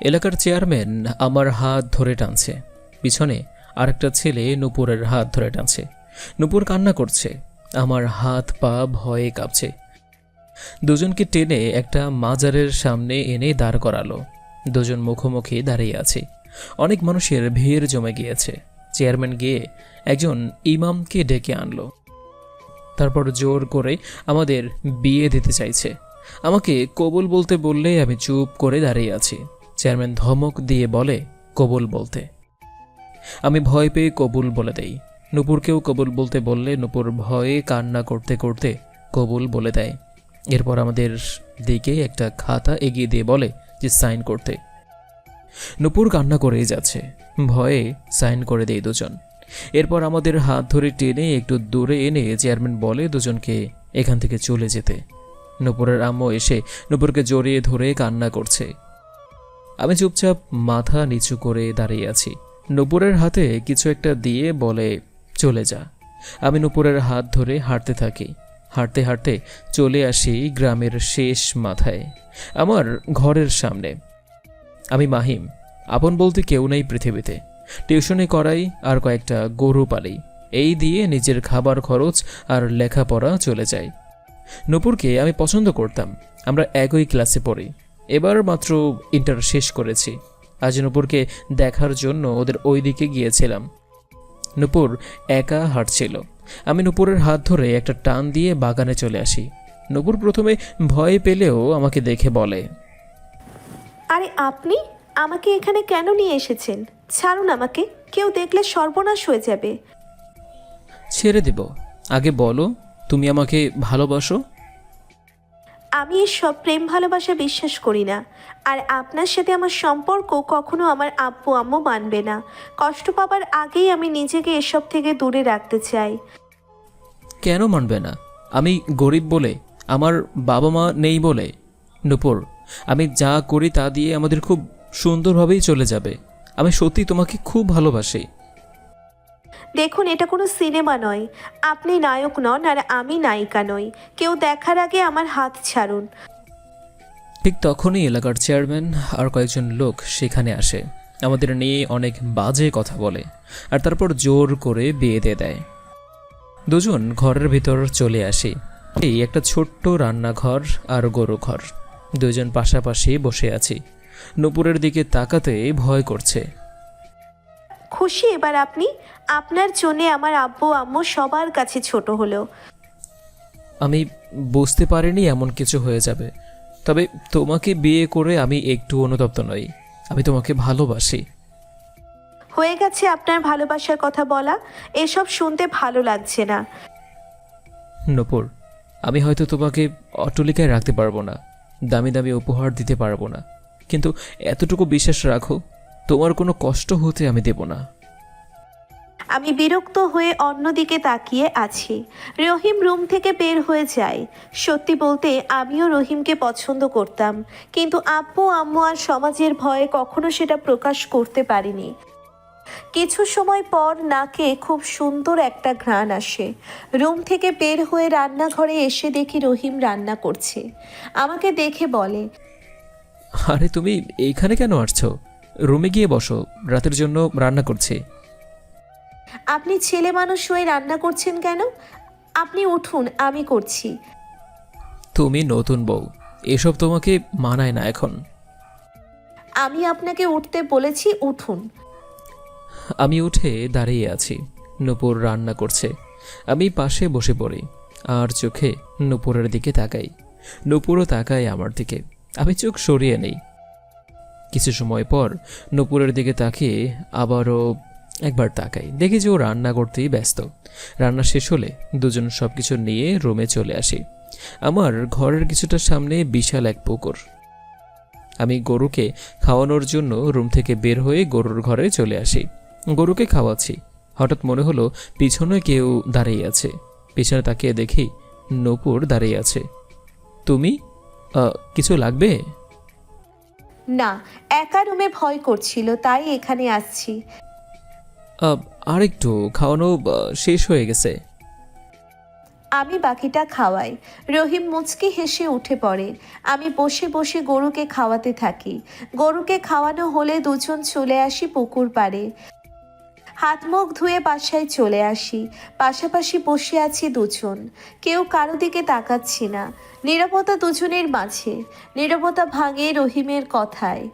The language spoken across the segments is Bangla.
এলাকার চেয়ারম্যান আমার হাত ধরে টানছে। পিছনে আরেকটা ছেলে নুপুরের হাত ধরে টানছে। নুপুর কান্না করছে। আমার হাত পা ভয়ে কাঁপছে। দুজনকে টেনে একটা মাজারের সামনে এনে দাঁড় করালো। দুজন মুখোমুখি দাঁড়িয়ে আছে। অনেক মানুষের ভিড় জমে গিয়েছে। চেয়ারম্যান গিয়ে একজন ইমামকে ডেকে আনলো। তারপর জোর করে আমাদের বিয়ে দিতে চাইছে। আমাকে কবুল বলতে বললে আমি চুপ করে দাঁড়িয়ে আছি। চেয়ারম্যান ধমক দিয়ে বলে, কবুল বলতে। আমি ভয় পেয়ে কবুল বলে দেই। নুপুরকেও কবুল বলতে বললে নুপুর ভয়ে কান্না করতে করতে কবুল বলে দেয়। এরপর আমাদের দিকে একটা খাতা এগিয়ে দিয়ে বলে যে, সাইন করতে। নুপুর কান্না করেই যাচ্ছে। ভয়ে সাইন করে দেয় দুজন। এরপর আমাদের হাত ধরে টেনে একটু দূরে এনে চেয়ারম্যান বলে দুজনকে এখান থেকে চলে যেতে। নুপুরের আম্মু এসে নুপুরকে জড়িয়ে ধরে কান্না করছে। আমি চুপচাপ মাথা নিচু করে দাঁড়িয়ে আছি। নুপুরের হাতে কিছু একটা দিয়ে বলে, চলে যা। আমি নুপুরের হাত ধরে হাঁটতে থাকি। হাঁটতে হাঁটতে চলে আসি গ্রামের শেষ মাথায়, আমার ঘরের সামনে। আমি মাহিম, আপন বলতে কেউ নেই পৃথিবীতে। টিউশনি করাই আর কয়েকটা গরু পালি। এই দিয়ে নিজের খাবার খরচ আর লেখাপড়া চলে যায়। নূপুরকে আমি পছন্দ করতাম। আমরা একই ক্লাসে পড়ি। এবার মাত্র ইন্টার শেষ করেছি। আজ নূপুরকে দেখার জন্য ওদের ওই দিকে গিয়েছিলাম। নূপুর একা হাঁটছিল। আমি নূপুরের হাত ধরে একটা টান দিয়ে বাগানে চলে আসি। নূপুর প্রথমে ভয় পেলেও আমাকে দেখে বলে আরে আপনি আমাকে এখানে কেন নিয়ে এসেছেন? ছাড়ুন আমাকে কেউ দেখলে সর্বনাশ হয়ে যাবে। ছেড়ে দেব। আগে বলো তুমি আমাকে ভালোবাসো? আমি এসব প্রেম ভালোবাসা বিশ্বাস করি না। আর আপনার সাথে আমার সম্পর্ক কখনো আমার আব্বু, আম্মু মানবে না। কষ্ট পাবার আগেই আমি নিজেকে এসব থেকে দূরে রাখতে চাই। কেন মানবে না? আমি গরিব বলে, আমার বাবা মা নেই বলে। নুপুর, আমি যা করি তা দিয়ে আমাদের খুব সুন্দরভাবেই চলে যাবে। আমি সত্যি তোমাকে খুব ভালোবাসি। দেখুন, এটা কোনো সিনেমা নয়। আপনি নায়ক নন আর আমি নায়িকা নই। কেউ দেখার আগে আমার হাত ছাড়ুন। ঠিক তখনই এলাকার চেয়ারম্যান আর কয়েকজন লোক সেখানে আসে। আমাদের নিয়ে অনেক বাজে কথা বলে আর তারপর জোর করে বিয়ে দিয়ে দেয়। দুজন ঘরের ভিতর চলে আসি। এই একটা ছোট্ট রান্নাঘর আর গরু ঘর। দুজন পাশাপাশি বসে আছি। নুপুরের দিকে তাকাতে ভয় করছে। খুশি এবার আপনি আপনার জন্যে আমার আব্বু আম্মু সবার কাছে ছোট হলো আমি বুঝতে পারিনি এমন কিছু হয়ে যাবে। তবে তোমাকে বিয়ে করে আমি একটু অনুতপ্ত নই। আমি তোমাকে ভালোবাসি। হয়ে গেছে আপনার ভালোবাসার কথা বলা। এসব শুনতে ভালো লাগছে না। নপুর আমি হয়তো তোমাকে অট্টলিকায় রাখতে পারব না। দামি দামি উপহার দিতে পারব না। কিন্তু এতটুকু বিশ্বাস রাখো তোমার কোনো কষ্ট হতে আমি দেব না। আমি বিরক্ত হয়ে অন্যদিকে তাকিয়ে আছি। রহিম রুম থেকে বের হয়ে যায়। সত্যি বলতে আমিও রহিমকে পছন্দ করতাম কিন্তু আব্বু আম্মু আর সমাজের ভয়ে কখনো সেটা প্রকাশ করতে পারিনি। কিছু সময় পর নাকে খুব সুন্দর একটা ঘ্রাণ আসে। রুম থেকে বের হয়ে রান্নাঘরে এসে দেখি রহিম রান্না করছে। আমাকে দেখে বলে আরে তুমি এইখানে কেন আসছো? রুমে গিয়ে বসো রাতের জন্য রান্না করছি। আপনি ছেলে মানুষ হয়ে রান্না করছেন কেন? আপনি উঠুন আমি করছি। তুমি নতুন বউ এসব তোমাকে মানায় না এখন। আমি আপনাকে উঠতে বলেছি উঠুন। আমি উঠে দাঁড়িয়ে আছি নূপুর রান্না করছে। আমি পাশে বসে পড়ি আর চোখে নূপুরের দিকে তাকাই। নূপুরও তাকায় আমার দিকে। আমি চোখ সরিয়ে নেই কিছু সময় পর নূপুরের দিকে তাকিয়ে আবারও একবার তাকাই। দেখি যে ও রান্না করতেই ব্যস্ত। রান্না শেষ হলে দুজন সব কিছু নিয়ে রুমে চলে আসি। আমার ঘরের কিছুটা সামনে বিশাল এক পুকুর। আমি গরুকে খাওয়ানোর জন্য রুম থেকে বের হয়ে গরুর ঘরে চলে আসি। গরুকে খাওয়াচ্ছি। হঠাৎ মনে হলো পিছনে কেউ দাঁড়িয়ে আছে। পিছনে তাকিয়ে দেখি নপুর দাঁড়িয়ে আছে। তুমি? কিছু লাগবে? না একা রুমে ভয় করছিল তাই এখানে আসছি। আহ, আরেকটু খাওয়ানো আহ, শেষ হয়ে গেছে। আমি বাকিটা খাওয়াই। রহিম মুচকি হেসে উঠে পড়ে। আমি বসে বসে গরুকে খাওয়াতে থাকি। গরুকে খাওয়ানো হলে দুজন চলে আসি পুকুর পাড়ে। হাত মুখ ধুয়ে বাসায় চলে আসি। পাশাপাশি বসে আছি দুজন। কেউ কারও দিকে তাকাচ্ছি না। নীরবতা দুজনের মাঝে। নীরবতা ভাঙে রহিমের কথায়।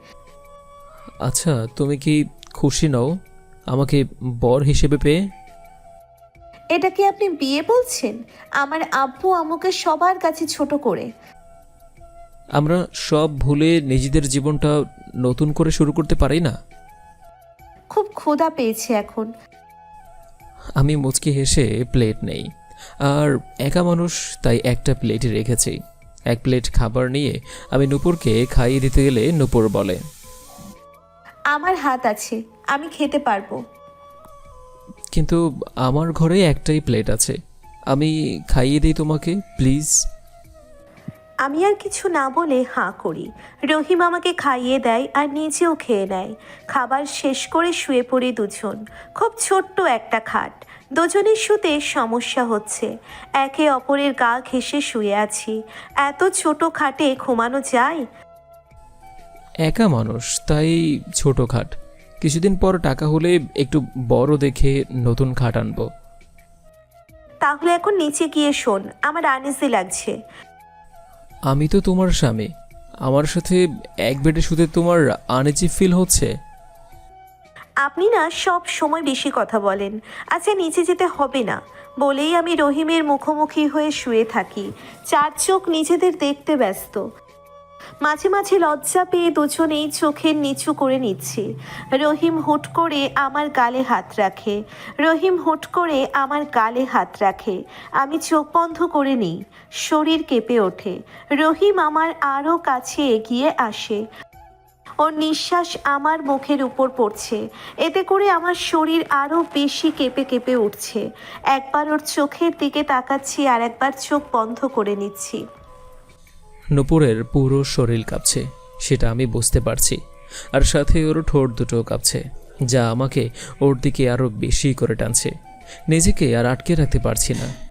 আচ্ছা তুমি কি খুশি নও? আমাকে বর হিসেবে পেয়ে? এটা কি আপনি বিয়ে বলছেন? আমার আব্বু আমাকে সবার কাছে ছোট করে। আমরা সব ভুলে নিজেদের জীবনটা নতুন করে শুরু করতে পারি না? ক্ষুধা পেয়েছে এখন। আমি মুচকি হেসে প্লেট নেই। আর একা মানুষ তাই একটা প্লেট রেখেছি। এক প্লেট খাবার নিয়ে আমি নূপুরকে খাইয়ে দিতে গেলে নূপুর বলে আমার হাত আছে আমি খেতে পারব। কিন্তু আমার ঘরে একটাই প্লেট আছে। আমি খাইয়ে দিই তোমাকে প্লিজ। আমি আর কিছু না বলে হাঁ করি। রহিম আমাকে খাইয়ে দেয় আর নিজেও খেয়ে নেয়। খাবার শেষ করে শুয়ে পড়ি দুজন। খুব ছোট্ট একটা খাট। দুজনের শুতে সমস্যা হচ্ছে। একে অপরের গা ঘেঁষে শুয়ে আছি। এত ছোট খাটে ঘুমানো যায়? একা মানুষ তাই ছোট খাট। কিছুদিন পর টাকা হলে একটু বড় দেখে নতুন খাট আনব। তাহলে এখন নিচে গিয়ে শোন। আমার আনিজি লাগছে। আমি তো তোমার স্বামী। আমার সাথে এক বেডে শুতে তোমার আনেজি ফিল হচ্ছে। আপনি না সব সময় বেশি কথা বলেন। আচ্ছা নিচে যেতে হবে না। বলেই আমি রহিমের মুখোমুখি হয়ে শুয়ে থাকি। চার চোখ নিজেদের দেখতে ব্যস্ত। মাঝে মাঝে লজ্জা পেয়ে দুজনেই চোখের নিচু করে নিচ্ছি। রহিম হুট করে আমার গালে হাত রাখে। রহিম হুট করে আমার গালে হাত রাখে। আমি চোখ বন্ধ করে নিই। শরীর কেঁপে ওঠে। রহিম আমার আরও কাছে এগিয়ে আসে। ওর নিঃশ্বাস আমার মুখের উপর পড়ছে। এতে করে আমার শরীর আরও বেশি কেঁপে কেঁপে উঠছে। একবার ওর চোখের দিকে তাকাচ্ছি আর একবার চোখ বন্ধ করে নিচ্ছি। নূপুরের পুরো শরীর কাঁপছে, সেটা আমি বুঝতে পারছি। আর সাথে ওর ঠোঁট দুটো কাঁপছে, যা আমাকে ওর দিকে আরও বেশি করে টানছে। নিজেকে আর আটকে রাখতে পারছি না।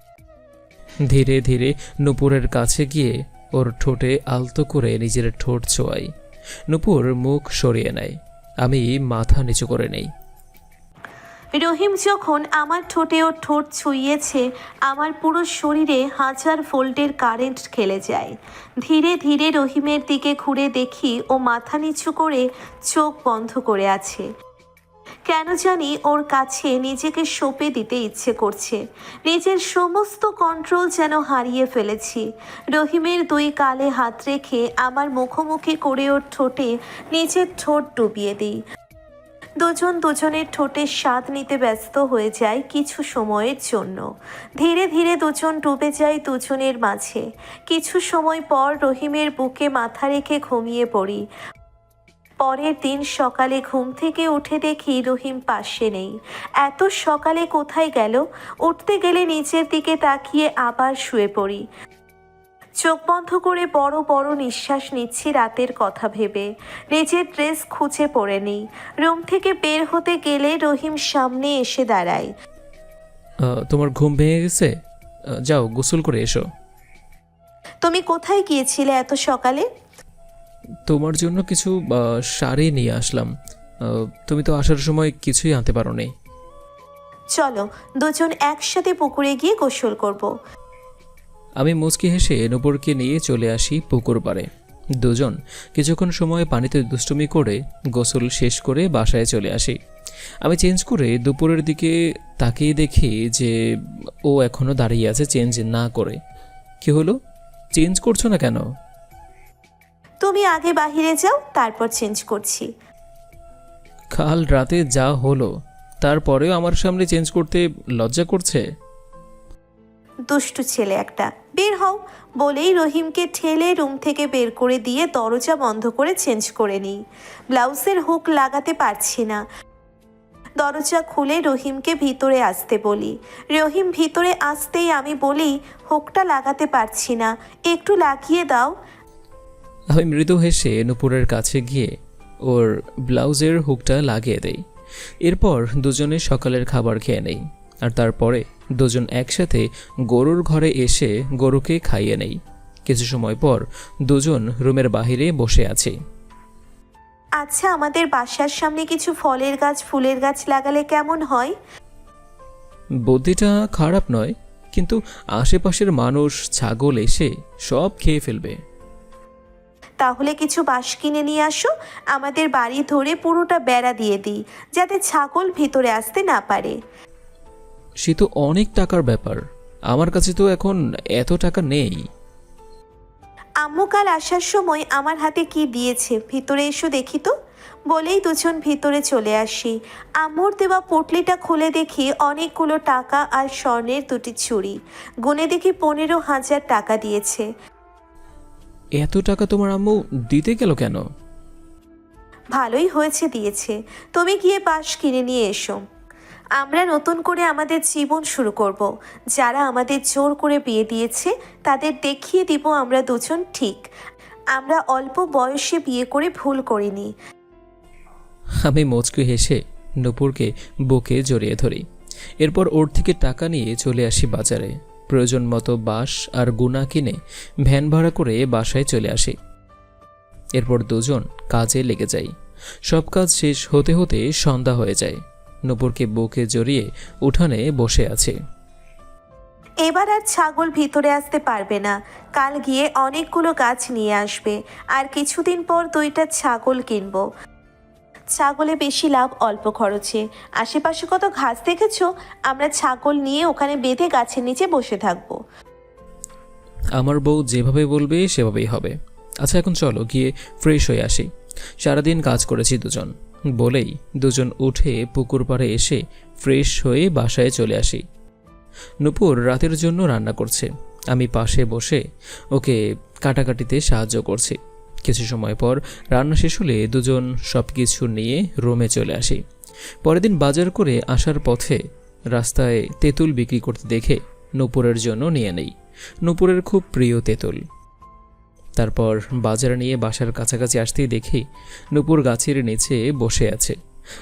ধীরে ধীরে নূপুরের কাছে গিয়ে ওর ঠোঁটে আলতো করে নিজের ঠোঁট ছোঁয়াই। নূপুর মুখ সরিয়ে নেয়। আমি মাথা নিচু করে নেই। রহিম যখন আমার ঠোঁটে ওর ঠোঁট ছুঁয়েছে, আমার পুরো শরীরে হাজার ভোল্টের কারেন্ট খেলে যায়। ধীরে ধীরে রহিমের দিকে ঘুরে দেখি ও মাথা নিচু করে চোখ বন্ধ করে আছে। কেন জানি ওর কাছে নিজেকে সঁপে দিতে ইচ্ছে করছে। নিজের সমস্ত কন্ট্রোল যেন হারিয়ে ফেলেছি। রহিমের দুই কালে হাত রেখে আমার মুখোমুখি করে ওর ঠোঁটে নিজের ঠোঁট ডুবিয়ে দিই। দুজন দুজনের ঠোঁটের স্বাদ নিতে ব্যস্ত হয়ে যায় কিছু সময়ের জন্য। ধীরে ধীরে দুজন ডুবে যায় দুজনের মাঝে। কিছু সময় পর রহিমের বুকে মাথা রেখে ঘুমিয়ে পড়ি। পরের দিন সকালে ঘুম থেকে উঠে দেখি রহিম পাশে নেই। এত সকালে কোথায় গেল? উঠতে গেলে নিচের দিকে তাকিয়ে আবার শুয়ে পড়ি। চোখ বন্ধ করে বড় বড় নিঃশ্বাস নিচ্ছি রাতের কথা ভেবে। নিজের ড্রেস খুঁজে পড়ে নিই। রুম থেকে বের হতে গেলে রহিম সামনে এসে দাঁড়ায়। আহ, তোমার ঘুম ভেঙে গেছে? আহ, যাও গোসল করে এসো। তুমি কোথায় গিয়েছিলে এত সকালে? তোমার জন্য কিছু আহ, শাড়ি নিয়ে আসলাম। আহ, তুমি তো আসার সময় কিছুই আনতে পারো নি চলো দুজন একসাথে পুকুরে গিয়ে গোসল করব। আমি মুচকি হেসে নূপুরকে নিয়ে চলে আসি পুকুর পাড়ে। দুজন কিছুক্ষণ সময় পানিতে দুষ্টুমি করে গোসল শেষ করে বাসায় চলে আসি। আমি চেঞ্জ করে দুপুরের দিকে তাকিয়ে দেখি যে ও এখনও দাঁড়িয়ে আছে চেঞ্জ না করে। কি হলো? চেঞ্জ করছ না কেন? তুমি আগে বাহিরে যাও তারপর চেঞ্জ করছি। কাল রাতে যা হলো তারপরেও আমার সামনে চেঞ্জ করতে লজ্জা করছে? দুষ্টু ছেলে একটা। বের হও, বলেই রহিমকে ঠেলে রুম থেকে বের করে দিয়ে দরজা বন্ধ করে চেঞ্জ করে নিই। ব্লাউজের হুক লাগাতে পারছি না। দরজা খুলে রহিমকে ভিতরে আসতে বলি। রহিম, ভিতরে আসতেই আমি বলি, হুকটা লাগাতে পারছি না। একটু লাগিয়ে দাও। আমি মৃদু হেসে নুপুরের কাছে গিয়ে ওর ব্লাউজের হুকটা লাগিয়ে দেই। এরপর দুজনে সকালের খাবার খেয়ে নেই। আর তারপরে দুজন একসাথে গরুর ঘরে এসে গরুকে খাইয়ে নেই। কিছু সময় পর দুজন রুমের বাহিরে বসে আছে। আচ্ছা আমাদের বাসার সামনে কিছু ফলের গাছ ফুলের গাছ লাগালে কেমন হয়? বুদ্ধিটা খারাপ নয় কিন্তু আশেপাশের মানুষ ছাগল এসে সব খেয়ে ফেলবে। তাহলে কিছু বাঁশ কিনে নিয়ে আসো আমাদের বাড়ি ধরে পুরোটা বেড়া দিয়ে দিই যাতে ছাগল ভিতরে আসতে না পারে। সে তো অনেক টাকার ব্যাপার। আমার কাছে তো এখন এত টাকা নেই। আম্মু কাল আসার সময় আমার হাতে কি দিয়েছে? ভিতরে এসো দেখি তো। বলেই দুজন ভিতরে চলে আসি। আম্মুর দেওয়া পটলিটা খুলে দেখি অনেকগুলো টাকা আর স্বর্ণের দুটি চুড়ি। গুনে দেখি পনেরো হাজার টাকা দিয়েছে। এত টাকা তোমার আম্মু দিতে গেল কেন? ভালোই হয়েছে দিয়েছে। তুমি গিয়ে বাঁশ কিনে নিয়ে এসো। আমরা নতুন করে আমাদের জীবন শুরু করব। যারা আমাদের জোর করে বিয়ে দিয়েছে, তাদের দেখিয়ে দিব আমরা দুজন ঠিক। আমরা অল্প বয়সে বিয়ে করে ভুল করিনি। আমি মুচকি হেসে নূপুরকে বুকে জড়িয়ে ধরি। এরপর ওর থেকে টাকা নিয়ে চলে আসি বাজারে। প্রয়োজন মতো বাস আর গুনা কিনে ভ্যান ভাড়া করে বাসায় চলে আসি। এরপর দুজন কাজে লেগে যাই। সব কাজ শেষ হতে হতে সন্ধ্যা হয়ে যায়। নূপুরকে বুকে জড়িয়ে উঠানে বসে আছে। এবার আর ছাগল ভিতরে আসতে পারবে না। কাল গিয়ে অনেকগুলো গাছ নিয়ে আসবে। আর কিছুদিন পর দুইটা ছাগল কিনবো। ছাগলে বেশি লাভ অল্প খরচে। আশেপাশে কত ঘাস দেখেছ? আমরা ছাগল নিয়ে ওখানে বেঁধে গাছের নিচে বসে থাকব। আমার বউ যেভাবে বলবে সেভাবেই হবে। আচ্ছা এখন চলো গিয়ে ফ্রেশ হয়ে আসি। সারাদিন কাজ করেছি দুজন। বলেই দুজন উঠে পুকুর পাড়ে এসে ফ্রেশ হয়ে বাসায় চলে আসি। নূপুর রাতের জন্য রান্না করছে। আমি পাশে বসে ওকে কাটাকাটিতে সাহায্য করছি। কিছু সময় পর রান্না শেষ হলে দুজন সব কিছু নিয়ে রুমে চলে আসি। পরের দিন বাজার করে আসার পথে রাস্তায় তেঁতুল বিক্রি করতে দেখে নূপুরের জন্য নিয়ে নেই। নূপুরের খুব প্রিয় তেঁতুল। তারপর বাজারে নিয়ে বাসার কাছাকাছি আসতেই দেখি নূপুর গাছের নিচে বসে আছে।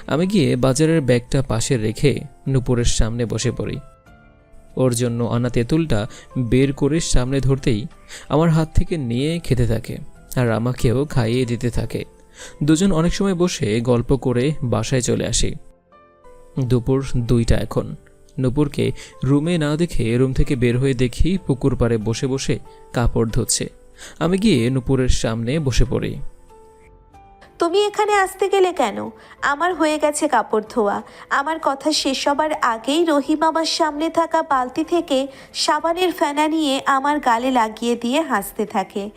আমি গিয়ে বাজারের ব্যাগটা পাশে রেখে নূপুরের সামনে বসে পড়ি। ওর জন্য আনা তেঁতুলটা বের করে সামনে ধরতেই আমার হাত থেকে নিয়ে খেতে থাকে আর আমাকেও খাইয়ে দিতে থাকে। দুজন অনেক সময় বসে গল্প করে বাসায় চলে আসি। দুপুর দুইটা এখন। নূপুরকে রুমে না দেখে রুম থেকে বের হয়ে দেখি পুকুর পাড়ে বসে বসে কাপড় ধুচ্ছে। আমি গিয়ে নূপুরের সামনে বসে পড়ি। তুমি এখানে আসতে গেলে কেন? আমার হয়ে গেছে কাপড় ধোয়া। আমার কথা শেষ হবার আগেই রহিম আমার সামনে থাকা বালতি থেকে সাবানের ফেনা নিয়ে আমার গালে লাগিয়ে দিয়ে হাসতে থাকে।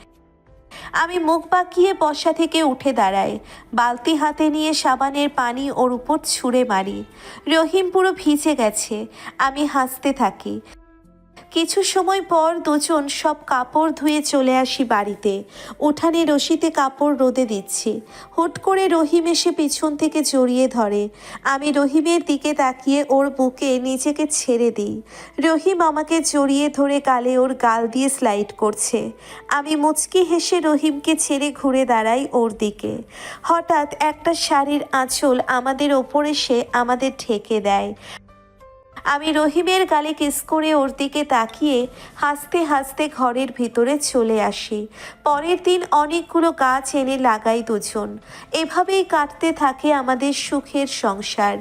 আমি মুখ বাঁকিয়ে বসা থেকে উঠে দাঁড়াই। বালতি হাতে নিয়ে সাবানের পানি ওর উপর ছুঁড়ে মারি। রহিম পুরো ভিজে গেছে। আমি হাসতে থাকি। কিছু সময় পর দুজন সব কাপড় ধুয়ে চলে আসি বাড়িতে। উঠানে রশিতে কাপড় রোদে দিচ্ছি। হুট করে রহিম এসে পিছন থেকে জড়িয়ে ধরে। আমি রহিমের দিকে তাকিয়ে ওর বুকে নিজেকে ছেড়ে দিই। রহিম আমাকে জড়িয়ে ধরে গালে ওর গাল দিয়ে স্লাইড করছে। আমি মুচকি হেসে রহিমকে ছেড়ে ঘুরে দাঁড়াই ওর দিকে। হঠাৎ একটা শাড়ির আঁচল আমাদের ওপর এসে আমাদের ঢেকে দেয়। আমি রহিমের গালে কিস করে ওর দিকে তাকিয়ে হাসতে হাসতে ঘরের ভিতরে চলে আসি। পরের দিন অনেকগুলো গাছ এনে লাগাই দুজন। এভাবেই কাটতে থাকে আমাদের সুখের সংসার।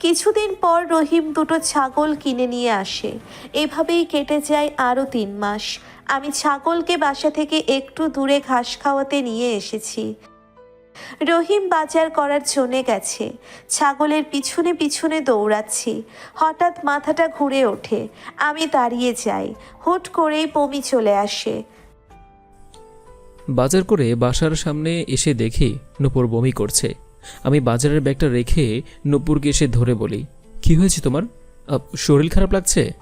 কিছুদিন পর রহিম দুটো ছাগল কিনে নিয়ে আসে। এভাবেই কেটে যায় আরও তিন মাস। আমি ছাগলকে বাসা থেকে একটু দূরে ঘাস খাওয়াতে নিয়ে এসেছি। রহিম বাজার করার জন্যে গেছে। ছাগলের পিছনে পিছনে দৌড়াচ্ছি। হঠাৎ মাথাটা ঘুরে ওঠে। আমি দাঁড়িয়ে যাই। হুট করেই বমি চলে আসে। বাজার করে বাসার সামনে এসে দেখি নূপুর বমি করছে। আমি বাজারের ব্যাগটা রেখে নূপুরকে এসে ধরে বলি কি হয়েছে তোমার? আহ, শরীর খারাপ লাগছে?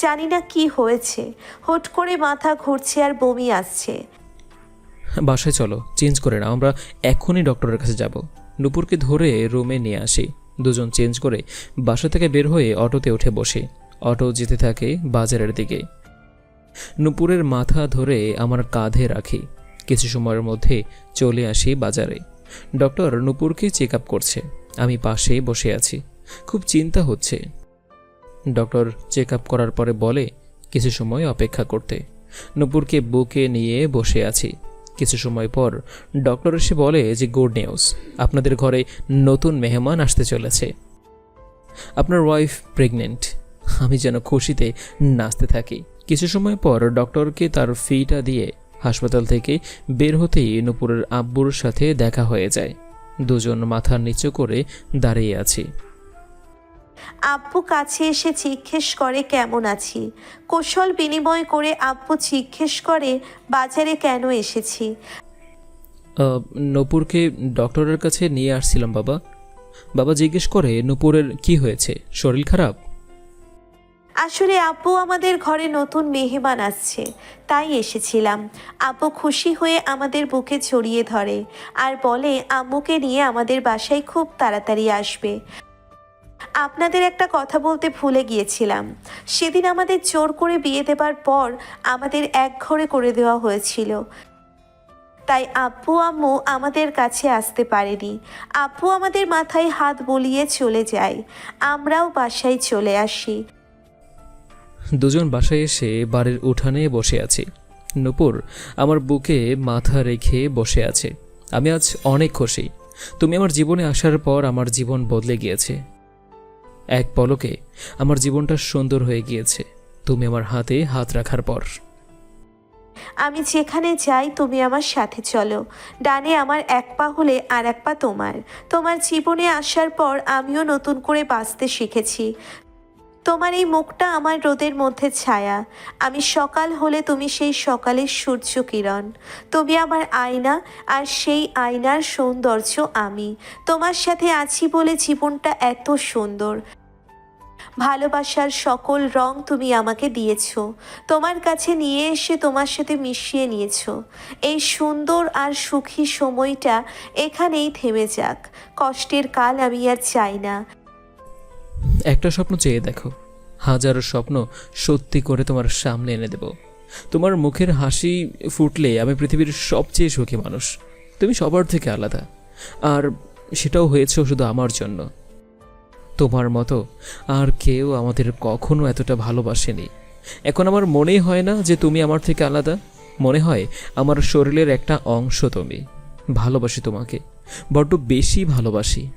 জানি না কি হয়েছে। হুট করে মাথা ঘুরছে আর বমি আসছে। বাসায় চলো, চেঞ্জ করে নাও, আমরা এখনই ডক্টরের কাছে যাব। নূপুরকে ধরে রুমে নিয়ে আসি। দুজন চেঞ্জ করে বাসা থেকে বের হয়ে অটোতে উঠে বসি। অটো যেতে থাকে বাজারের দিকে। নূপুরের মাথা ধরে আমার কাঁধে রাখি। কিছু সময়ের মধ্যে চলে আসি বাজারে। ডক্টর নূপুরকে চেক আপ করছে। আমি পাশে বসে আছি। খুব চিন্তা হচ্ছে। ডক্টর চেক আপ করার পরে বলে, কিছু সময় অপেক্ষা করতে। নূপুরকে বুকে নিয়ে বসে আছি। কিছু সময় পর ডক্টর এসে বলে যে, গুড নিউজ, আপনাদের ঘরে নতুন মেহমান আসতে চলেছে। আপনার ওয়াইফ প্রেগনেন্ট। আমি যেন খুশিতে নাচতে থাকি। কিছু সময় পর ডক্টরকে তার ফিটা দিয়ে হাসপাতাল থেকে বের হতেই নূপুরের আব্বুর সাথে দেখা হয়ে যায়। দুজন মাথা নিচু করে দাঁড়িয়ে আছি। আব্বু কাছে এসে জিজ্ঞেস করে কেমন আছি? কৌশল বিনিময় করে আব্বু জিজ্ঞেস করে বাজারে কেন এসেছি? আহ, নূপুরকে ডক্টরের কাছে নিয়ে আসছিলাম বাবা। বাবা জিজ্ঞেস করে নূপুরের কি হয়েছে? শরীর খারাপ? আসলে আব্বু আমাদের ঘরে নতুন মেহমান আসছে তাই এসেছিলাম। আব্বু খুশি হয়ে আমাদের বুকে ছড়িয়ে ধরে আর বলে আম্মুকে নিয়ে আমাদের বাসায় খুব তাড়াতাড়ি আসবে। আপনাদের একটা কথা বলতে ভুলে গিয়েছিলাম। সেদিন আমাদের জোর করে বিয়ে দেবার পর আমাদের এক ঘরে করে দেওয়া হয়েছিল। তাই আব্বু আম্মু আমাদের কাছে আসতে পারেনি। আব্বু আমাদের মাথায় হাত বলিয়ে চলে যায়। আমরাও বাসায় চলে আসি। দুজন বাসায় এসে বাড়ির উঠানে বসে আছি। নূপুর, আমার বুকে মাথা রেখে বসে আছে। আমি আজ অনেক খুশি। তুমি আমার জীবনে আসার পর আমার জীবন বদলে গিয়েছে। এক পলকে আমার জীবনটা সুন্দর হয়ে গিয়েছে। তুমি আমার হাতে হাত রাখার পর। আমি যেখানে যাই, তুমি আমার সাথে চলো। ডানে আমার এক পা হলে আর এক পা তোমার। তোমার জীবনে আসার পর আমিও নতুন করে বাঁচতে শিখেছি। তোমার এই মুখটা আমার রোদের মধ্যে ছায়া। আমি সকাল হলে তুমি সেই সকালের সূর্য কিরণ তুমি আমার আয়না আর সেই আয়নার সৌন্দর্য আমি। তোমার সাথে আছি বলে জীবনটা এত সুন্দর। ভালোবাসার সকল রং তুমি আমাকে দিয়েছ। তোমার কাছে নিয়ে এসে তোমার সাথে মিশিয়ে নিয়েছো। এই সুন্দর আর সুখী সময়টা এখানেই থেমে যাক। কষ্টের কাল আমি আর চাই না। একটা স্বপ্ন চেয়ে দেখো। হাজারো স্বপ্ন সত্যি করে তোমার সামনে এনে দেব। তোমার মুখের হাসি ফুটলে আমি পৃথিবীর সবচেয়ে সুখী মানুষ। তুমি সবার থেকে আলাদা। আর সেটাও হয়েছে শুধু আমার জন্য। তোমার মতো আর কেউ আমাদের কখনো এতটা ভালোবাসেনি। এখন আমার মনেই হয় না যে তুমি আমার থেকে আলাদা। মনে হয় আমার শরীরের একটা অংশ তুমি। ভালোবাসি তোমাকে। বড্ড বেশি ভালোবাসি।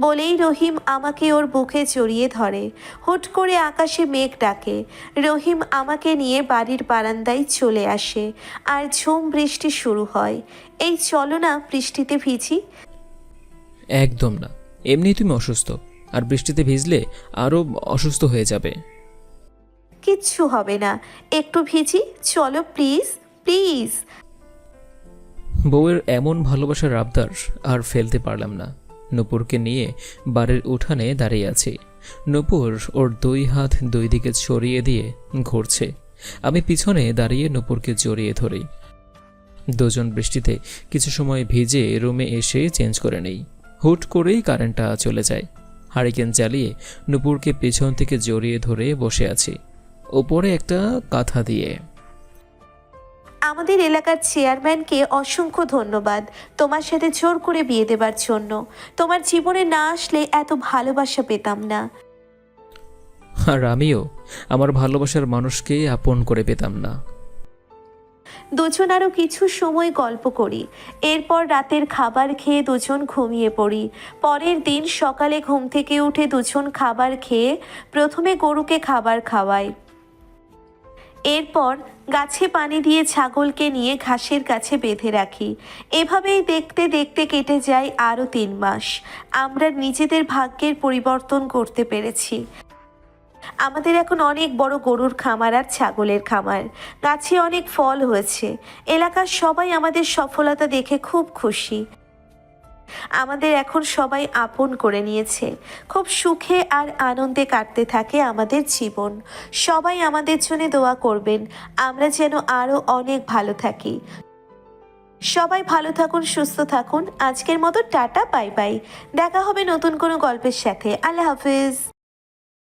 বলেই রহিম আমাকে ওর বুকে জড়িয়ে ধরে। হুট করে আকাশে মেঘ ডাকে। রহিম আমাকে নিয়ে বাড়ির বারান্দায় চলে আসে আর ঝুম বৃষ্টি শুরু হয়। এই চলো না বৃষ্টিতে ভিজি। একদম না। এমনি তুমি অসুস্থ। আর বৃষ্টিতে ভিজলে আরও অসুস্থ হয়ে যাবে। কিচ্ছু হবে না। একটু ভিজি। চলো প্লিজ প্লিজ। বউয়ের এমন ভালোবাসার আবদার আর ফেলতে পারলাম না। নূপুরকে নিয়ে বাড়ির উঠানে দাঁড়িয়ে আছি। নূপুর ওর দুই হাত দুই দিকে ছড়িয়ে দিয়ে ঘুরছে। আমি পিছনে দাঁড়িয়ে নূপুরকে জড়িয়ে ধরি। দুজন বৃষ্টিতে কিছু সময় ভিজে রুমে এসে চেঞ্জ করে নেই। হুট করেই কারেন্টটা চলে যায়। হারিকেন জ্বালিয়ে নূপুরকে পেছন থেকে জড়িয়ে ধরে বসে আছি। ওপরে একটা কাঁথা দিয়ে আমাদের এলাকার চেয়ারম্যানকে অসংখ্য ধন্যবাদ। তোমার সাথে জোর করে বিয়ে দেবার জন্য। তোমার জীবনে না আসলে এত ভালোবাসা পেতাম না। আর আমিও আমার ভালোবাসার মানুষকে আপন করে পেতাম না। দুজন আরও কিছু সময় গল্প করি। এরপর রাতের খাবার খেয়ে দুজন ঘুমিয়ে পড়ি। পরের দিন সকালে ঘুম থেকে উঠে দুজন খাবার খেয়ে প্রথমে গরুকে খাবার খাওয়াই। এরপর গাছে পানি দিয়ে ছাগলকে নিয়ে ঘাসের কাছে বেঁধে রাখি। এভাবেই দেখতে দেখতে কেটে যায় আরও তিন মাস। আমরা নিজেদের ভাগ্যের পরিবর্তন করতে পেরেছি। আমাদের এখন অনেক বড় গরুর খামার আর ছাগলের খামার। গাছে অনেক ফল হয়েছে। এলাকার সবাই আমাদের সফলতা দেখে খুব খুশি। আমাদের এখন সবাই আপন করে নিয়েছে। খুব সুখে আর আনন্দে কাটতে থাকে আমাদের জীবন। সবাই আমাদের জন্য দোয়া করবেন। আমরা যেন আরও অনেক ভালো থাকি। সবাই ভালো থাকুন, সুস্থ থাকুন। আজকের মতো টাটা, বাই বাই। দেখা হবে নতুন কোনো গল্পের সাথে। আল্লাহ হাফিজ।